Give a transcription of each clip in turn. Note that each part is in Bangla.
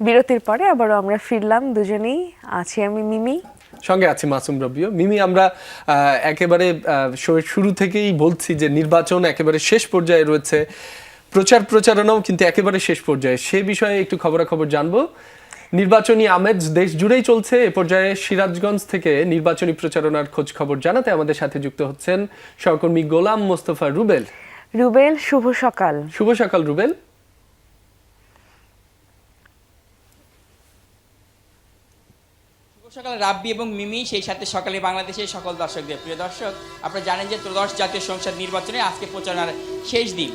বিরতির পরে আবারও আমরা ফিরলাম দুজনেই আছি আমি মিমি। সঙ্গে আছি মাসুম রবিও মিমি আমরা একেবারে শুরু থেকেই বলছি যে নির্বাচন একেবারে শেষ পর্যায়ে রয়েছে। প্রচার প্রচারণাও কিন্তু একেবারে শেষ পর্যায়ে। সে বিষয়ে একটু খবরাখবর জানব। নির্বাচনী আমেজ দেশ জুড়েই চলছে। এ পর্যায়ে সিরাজগঞ্জ থেকে নির্বাচনী প্রচারণার খোঁজ খবর জানাতে আমাদের সাথে যুক্ত হচ্ছেন সহকর্মী গোলাম মোস্তফা রুবেল। রুবেল শুভ সকাল। শুভ সকাল রুবেল। সকাল রাব্বি এবং মিমি, সেই সাথে সকালে বাংলাদেশের সকল দর্শকদের। প্রিয় দর্শক, আপনারা জানেন যে ত্রদশ জাতীয় সংসদ নির্বাচনে আজকে প্রচারণার শেষ দিন।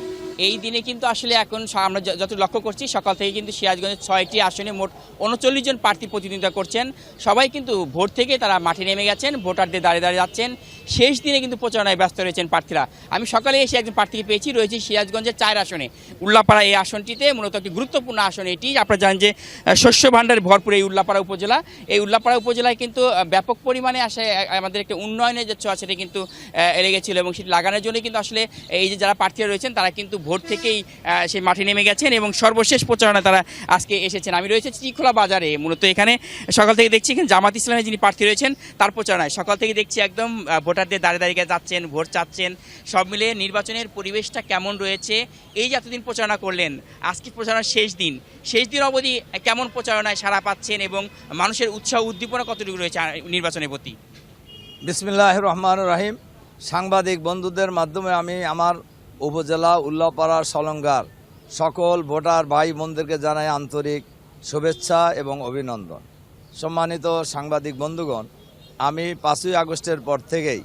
এই দিনে কিন্তু আসলে এখন আমরা যত লক্ষ্য করছি, সকাল থেকে কিন্তু সিরাজগঞ্জের ছয়টি আসনে মোট উনচল্লিশ জন প্রার্থী প্রতিদ্বন্দ্বিতা করছেন। সবাই কিন্তু ভোট থেকে তারা মাঠে নেমে গেছেন, ভোটারদের দাঁড়িয়ে দাঁড়িয়ে যাচ্ছেন। শেষ দিনে কিন্তু প্রচারণায় ব্যস্ত রয়েছেন প্রার্থীরা। আমি সকালে এসে একজন প্রার্থীকে পেয়েছি রয়েছে সিরাজগঞ্জের চার আসনে। উল্লাপাড়া এই আসনটিতে মূলত একটি গুরুত্বপূর্ণ আসন এটি। আপনারা জানেন যে শস্য ভাণ্ডারে ভরপুর এই উল্লাপাড়া উপজেলা। এই উল্লাপাড়া উপজেলায় কিন্তু ব্যাপক পরিমাণে আসে আমাদের একটা উন্নয়নের যে ছোঁয়া সেটা কিন্তু গেছিল এবং সেটি লাগানোর জন্য কিন্তু আসলে এই যে যারা প্রার্থীরা রয়েছেন তারা কিন্তু ভোট থেকেই সেই মাঠে নেমে গেছেন এবং সর্বশেষ প্রচারণা তারা আজকে এসেছেন। আমি রয়েছে চিখোলা বাজারে মূলত এখানে সকাল থেকে দেখছি এখানে জামাত ইসলামের যিনি প্রার্থী রয়েছেন তার প্রচারণায় সকাল থেকে দেখছি একদম আহ, ভোটারদের দাঁড়িয়ে দাঁড়িয়ে যাচ্ছেন, ভোট চাচ্ছেন, সব মিলে নির্বাচনের পরিবেশটা কেমন রয়েছে? এই যে এতদিন প্রচারণা করলেন, আজকে প্রচারণার শেষ দিন। শেষ দিন অবধি কেমন প্রচারণায় সাড়া পাচ্ছেন এবং মানুষের উৎসাহ উদ্দীপনা কতটুকু রয়েছে নির্বাচনের প্রতি? বিসমিল্লাহ রহমান রাহিম। সাংবাদিক বন্ধুদের মাধ্যমে আমি আমার উপজেলা উল্লাপাড়ার সলঙ্গার সকল ভোটার ভাই বোনদেরকে জানাই আন্তরিক শুভেচ্ছা এবং অভিনন্দন। সম্মানিত সাংবাদিক বন্ধুগণ আমি পাঁচই আগস্টের পর থেকেই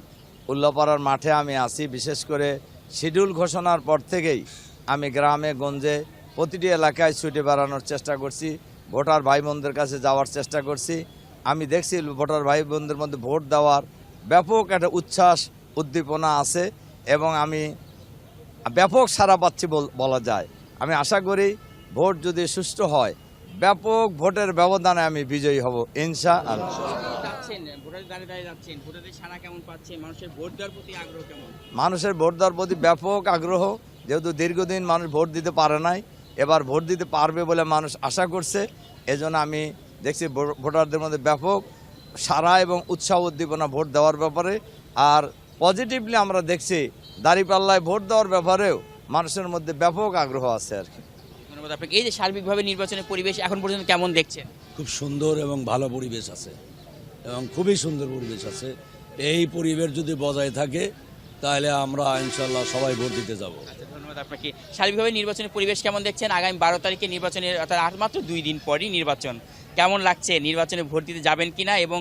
উল্লাপাড়ার মাঠে আমি আসি বিশেষ করে শিডিউল ঘোষণার পর থেকেই আমি গ্রামে, গঞ্জে প্রতিটি এলাকায় ছুটে বেড়ানোর চেষ্টা করছি, ভোটার ভাই বোনদের কাছে যাওয়ার চেষ্টা করছি। আমি দেখছি ভোটার ভাই বোনদের মধ্যে ভোট দেওয়ার ব্যাপক একটা উচ্ছ্বাস, উদ্দীপনা আছে এবং আমি ব্যাপক সারা পাচ্ছি বল- যায়। আমি আশা করি ভোট যদি সুষ্ঠু হয়, ব্যাপক ভোটের ব্যবধানে আমি বিজয়ী হব ইনশা আল্লাহ যাচ্ছেন ভোটারদের দাঁড়িয়ে দাঁড়িয়ে যাচ্ছেন ভোটারদের সাড়া কেমন পাচ্ছেন মানুষের ভোট দেওয়ার প্রতি আগ্রহ কেমন? মানুষের ভোট দেওয়ার প্রতি ব্যাপক আগ্রহ যেহেতু দীর্ঘদিন মানুষ ভোট দিতে পারে নাই এবার ভোট দিতে পারবে বলে মানুষ আশা করছে এজন্য আমি দেখছি ভোটারদের মধ্যে ব্যাপক সারা এবং উৎসাহ উদ্দীপনা ভোট দেওয়ার ব্যাপারে আর পজিটিভলি আমরা দেখছি দাঁড়িপাল্লায় ভোট দেওয়ার ব্যাপারেও মানুষের মধ্যে ব্যাপক আগ্রহ আছে আর কি। ধন্যবাদ আপনাকে। এই যে সার্বিকভাবে নির্বাচনের পরিবেশ এখন পর্যন্ত কেমন দেখছেন? খুব সুন্দর এবং ভালো পরিবেশ আছে। এবং খুবই সুন্দর পরিবেশ আছে। এই পরিবেশ যদি বজায় থাকে তাহলে আমরা ইনশাল্লাহ সবাই ভোট দিতে যাব। আচ্ছা ধন্যবাদ আপনাকে। সার্বিকভাবে নির্বাচনের পরিবেশ কেমন দেখছেন? আগামী বারো তারিখে নির্বাচনের অর্থাৎ আর মাত্র দুই দিন পরই নির্বাচন কেমন লাগছে? নির্বাচনে ভোট দিতে যাবেন কিনা এবং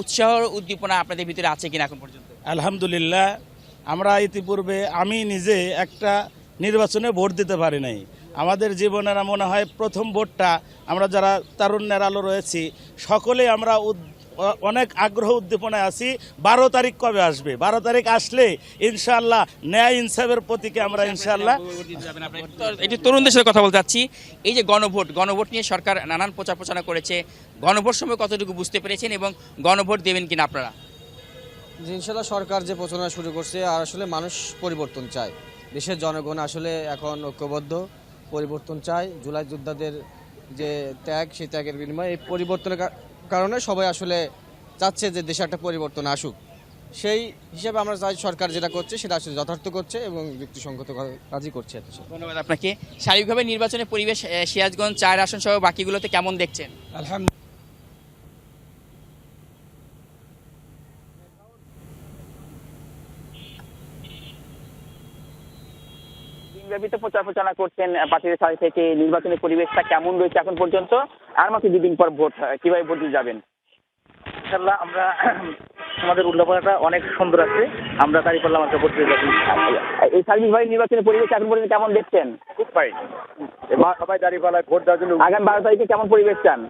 উৎসাহ উদ্দীপনা আপনাদের ভিতরে আছে কিনা এখন পর্যন্ত? আলহামদুলিল্লাহ আমরা ইতিপূর্বে আমি নিজে একটা নির্বাচনে ভোট দিতে পারি নাই। আমাদের জীবনের মনে হয় প্রথম ভোটটা আমরা যারা তারুণ্যের আলো রয়েছি সকলেই আমরা অনেক আগ্রহ উদ্দীপনায় আছি। বারো তারিখ কবে আসবে? বারো তারিখ আসলে ইনশাল্লাহ ন্যায় ইনসাফের প্রতীকে আমরা ইনশাল্লাহ এটি তরুণদের সাথে কথা বলতে চাচ্ছি। এই যে গণভোট গণভোট নিয়ে সরকার নানান প্রচার প্রচারণা করেছে। গণভোট সময় কতটুকু বুঝতে পেরেছেন এবং গণভোট দেবেন কিনা আপনারা? যে ইনশাল্লাহ সরকার যে প্রচারণা শুরু করছে আর আসলে মানুষ পরিবর্তন চায়। দেশের জনগণ আসলে এখন ঐক্যবদ্ধ পরিবর্তন চায়। জুলাই যোদ্ধাদের যে ত্যাগ সেই ত্যাগের বিনিময়ে এই পরিবর্তনের কারণে সবাই আসলে চাচ্ছে যে দেশে একটা পরিবর্তন আসুক। সেই হিসাবে আমরা চাই সরকার যেটা করছে সেটা আসলে যথার্থ করছে এবং যুক্তিসঙ্গত কাজই করছে। ধন্যবাদ আপনাকে। সার্বিকভাবে নির্বাচনের পরিবেশ সিরাজগঞ্জ চার আসন সহ বাকিগুলোতে কেমন দেখছেন? দিনব্যাপী তো প্রচার প্রচারণা করছেন পার্টির সাথে থেকে নির্বাচনের পরিবেশটা কেমন রয়েছে এখন পর্যন্ত? আর মাত্র দুদিন পর ভোট কীভাবে ভোট দিতে যাবেন? ইনশাল্লাহ আমরা আমাদের উল্লাপাড়াটা অনেক সুন্দর আছে। আমরা তারই করলাম একটা ভোট দিতে এই সার্বিকভাবে নির্বাচনের পরিবেশ এখন পর্যন্ত কেমন দেখছেন? খুব এবার সবাই দাঁড়িয়ে পালায় ভোট দেওয়ার জন্য আগামী বারো তারিখে কেমন পরিবেশ চান?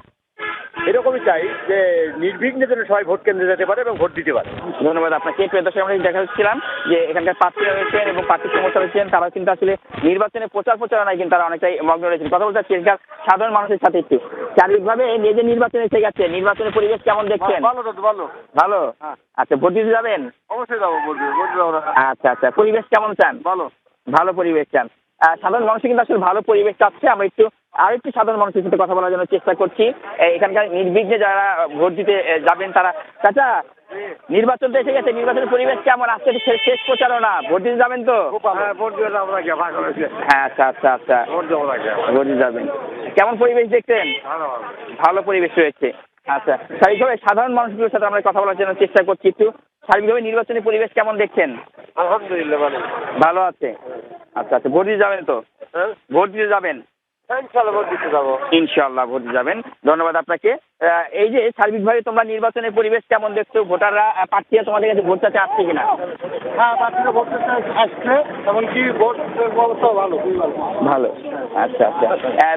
এরকমই চাই যে নির্বিঘ্নে যেন সবাই ভোট কেন্দ্রে যেতে পারে এবং ভোট দিতে পারে। ধন্যবাদ আপনাকে। প্রিয় দর্শক আমরা দেখা যাচ্ছিলাম যে এখানকার প্রার্থীরা রয়েছেন এবং প্রার্থী সমস্যা রয়েছেন। তারা কিন্তু আসলে নির্বাচনে প্রচার প্রচারণায় কিন্তু তারা অনেকটাই মগ্ন রয়েছেন। কথা বলতে এখানকার সাধারণ মানুষের সাথে একটু। শারীরিকভাবে এই যে নির্বাচনে এসে গেছে নির্বাচনের পরিবেশ কেমন দেখছেন? ভালো তো ভালো। ভালো? আচ্ছা ভোট দিতে যাবেন? অবশ্যই যাব ভোট দিতে ভোট দেবো আচ্ছা আচ্ছা পরিবেশ কেমন চান? ভালো। ভালো পরিবেশ চান। সাধারণ মানুষ কিন্তু আসলে ভালো পরিবেশ চাচ্ছে। আমরা একটু আর একটু সাধারণ মানুষের সাথে কথা বলার জন্য চেষ্টা করছি। এখানকার নির্বিঘ্নে যারা ভোট দিতে যাবেন তারা। চাচা নির্বাচন তো এসে গেছে। নির্বাচনের পরিবেশ কেমন? আজকে শেষ- প্রচারণা। ভোট দিতে যাবেন তো? হ্যাঁ আচ্ছা আচ্ছা আচ্ছা। ভোট দিতে যাবেন। কেমন পরিবেশ দেখছেন? ভালো পরিবেশ রয়েছে। আচ্ছা স্বাভাবিকভাবে সাধারণ মানুষগুলোর সাথে আমরা কথা বলার জন্য চেষ্টা করছি একটু। স্বাভাবিকভাবে নির্বাচনী পরিবেশ কেমন দেখছেন? আলহামদুলিল্লাহ ভালো। ভালো আছে। আচ্ছা আচ্ছা ভোট দিতে যাবেন তো? ভোট দিতে যাবেন? ইনশাল্লাহ ভোট দিতে যাব। ইনশাআল্লাহ ভোট যাবেন ধন্যবাদ আপনাকে। এই যে সার্বিকভাবে তোমরা নির্বাচনের পরিবেশ কেমন দেখছ? ভোটাররা প্রার্থীরা তোমাদের কাছে ভোট চাতে আসছে কিনা? হ্যাঁ বাচ্চারা ভোট দিতে আসছে এমনকি ভোট ব্যবস্থা ভালো আচ্ছা আচ্ছা।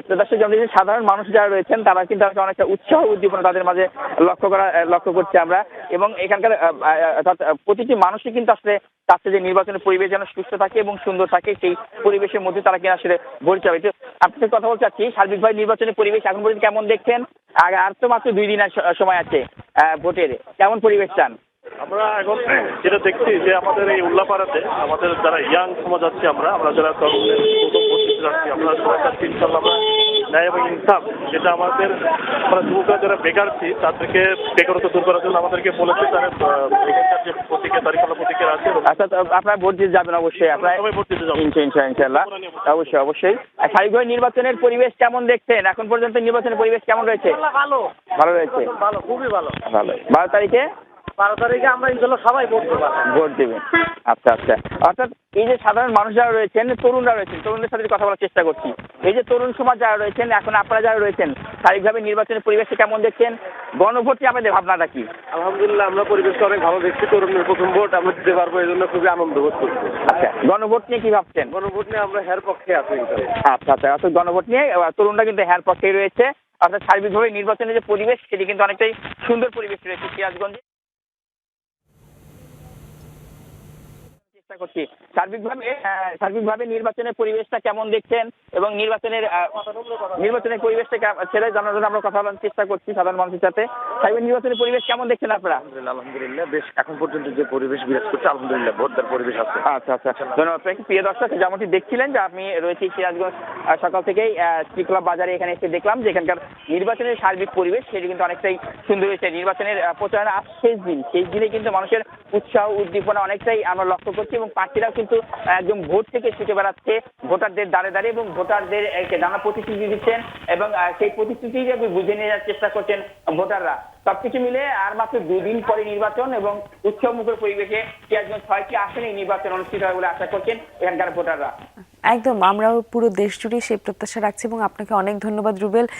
তো দর্শক আমাদের সাধারণ মানুষ যারা রয়েছেন তারা কিন্তু আসলে অনেকটা উৎসাহ উদ্দীপনা তাদের মাঝে লক্ষ্য করা লক্ষ্য করছি আমরা। এবং এখানকার প্রতিটি মানুষই কিন্তু আসলে চাচ্ছে যে নির্বাচনের পরিবেশ যেন সুস্থ থাকে এবং সুন্দর থাকে সেই পরিবেশের মধ্যে তারা কিনা আসলে ভোট চাবে। আপনার কথা বলতে চাচ্ছি। সার্বিকভাবে নির্বাচনের পরিবেশ এখন পর্যন্ত কেমন দেখছেন? আর আর তো মাত্র দুই দিনের সময় আছে ভোটের। কেমন পরিবেশ চান? আমরা এখন যেটা দেখছি যে আমাদের এই উল্লাপাড়াতে, আমাদের যারা ইয়াং সমাজ আছে আমরা আমরা যারা তরুণদের প্রথম আমরা আমরা ন্যায় এবং ইনসাফ যেটা আমাদের আমরা যুবকরা যারা বেকারছি তাদেরকে বেকারত্ব দূর করার জন্য আমাদেরকে বলেছে তারা এখানকার যে প্রতীকের তারিখলা প্রতীকের আছে আচ্ছা আপনারা ভোট দিতে যাবেন অবশ্যই আপনারা সবাই ভোট দিতে যাব। ইনশা ইনশা অবশ্যই অবশ্যই। আর নির্বাচনের পরিবেশ কেমন দেখছেন? এখন পর্যন্ত নির্বাচনের পরিবেশ কেমন রয়েছে? ভালো। ভালো রয়েছে? ভালো খুবই ভালো। ভালো। বারো তারিখে? বারো তারিখে আমরা ইনশাল্লাহ সবাই ভোট দেবো। ভোট দেবেন আচ্ছা আচ্ছা। অর্থাৎ এই যে সাধারণ মানুষ যারা রয়েছেন তরুণরা রয়েছেন তরুণদের সাথে কথা বলার চেষ্টা করছি। এই যে তরুণ সমাজ যারা রয়েছেন এখন আপনারা যারা রয়েছেন স্বাভাবিকভাবে নির্বাচনের পরিবেশটা কেমন দেখছেন? গণভোট নিয়ে ভাবনাটা কি? আলহামদুলিল্লাহ আমরা পরিবেশটা অনেক ভালো দেখছি। তরুণের প্রথম ভোট আমরা দিতে পারব এই জন্য খুবই আনন্দ বোধ করছি। আচ্ছা গণভোট নিয়ে কি ভাবছেন? গণভোট নিয়ে আমরা হের পক্ষে আছি আচ্ছা আচ্ছা। অর্থাৎ গণভোট নিয়ে তরুণরা কিন্তু হ্যার পক্ষেই রয়েছে। অর্থাৎ সার্বিকভাবে নির্বাচনের যে পরিবেশ সেটি কিন্তু অনেকটাই সুন্দর পরিবেশ রয়েছে সিরাজগঞ্জে। চেষ্টা করছি। সার্বিকভাবে সার্বিকভাবে নির্বাচনের পরিবেশটা কেমন দেখছেন এবং নির্বাচনের নির্বাচনের পরিবেশটা ছেড়ে জানার জন্য আমরা কথা বলার চেষ্টা করছি সাধারণ মানুষের সাথে। সার্বিক নির্বাচনের পরিবেশ কেমন দেখছেন আপনারা? আলহামদুলিল্লাহ বেশ এখন পর্যন্ত যে পরিবেশ বিরাজ করছে আলহামদুলিল্লাহ ভোটদার পরিবেশ আছে। আচ্ছা আচ্ছা। ধন্যবাদ আপনাকে প্রিয় দর্শক যেমনটি দেখছিলেন যে আমি রয়েছি সিরাজগঞ্জ সকাল থেকেই শ্রীকলা বাজারে এখানে এসে দেখলাম যে এখানকার নির্বাচনের সার্বিক পরিবেশ সেটি কিন্তু অনেকটাই সুন্দর হয়েছে। নির্বাচনের প্রচারণা আজ শেষ দিন। শেষ দিনে কিন্তু মানুষের উৎসাহ উদ্দীপনা অনেকটাই আমরা লক্ষ্য করছি এবং প্রার্থীরাও কিন্তু একদম ভোট থেকে ছুটে বেড়াচ্ছে। ভোটারদের দ্বারে দ্বারে এবং ভোটারদের নানা প্রতিশ্রুতি দিচ্ছেন এবং সেই প্রতিশ্রুতি বুঝে নিয়ে যাওয়ার চেষ্টা করছেন ভোটাররা। সবকিছু মিলে আর মাত্র দুদিন পরে নির্বাচন এবং উৎসব মুখর পরিবেশে একজন ছয়টি আসনে নির্বাচন অনুষ্ঠিত হবে বলে আশা করছেন এখানকার ভোটাররা। একদম, আমরাও পুরো দেশ জুড়ে সেই প্রত্যাশা রাখছি এবং আপনাকে অনেক ধন্যবাদ রুবেল।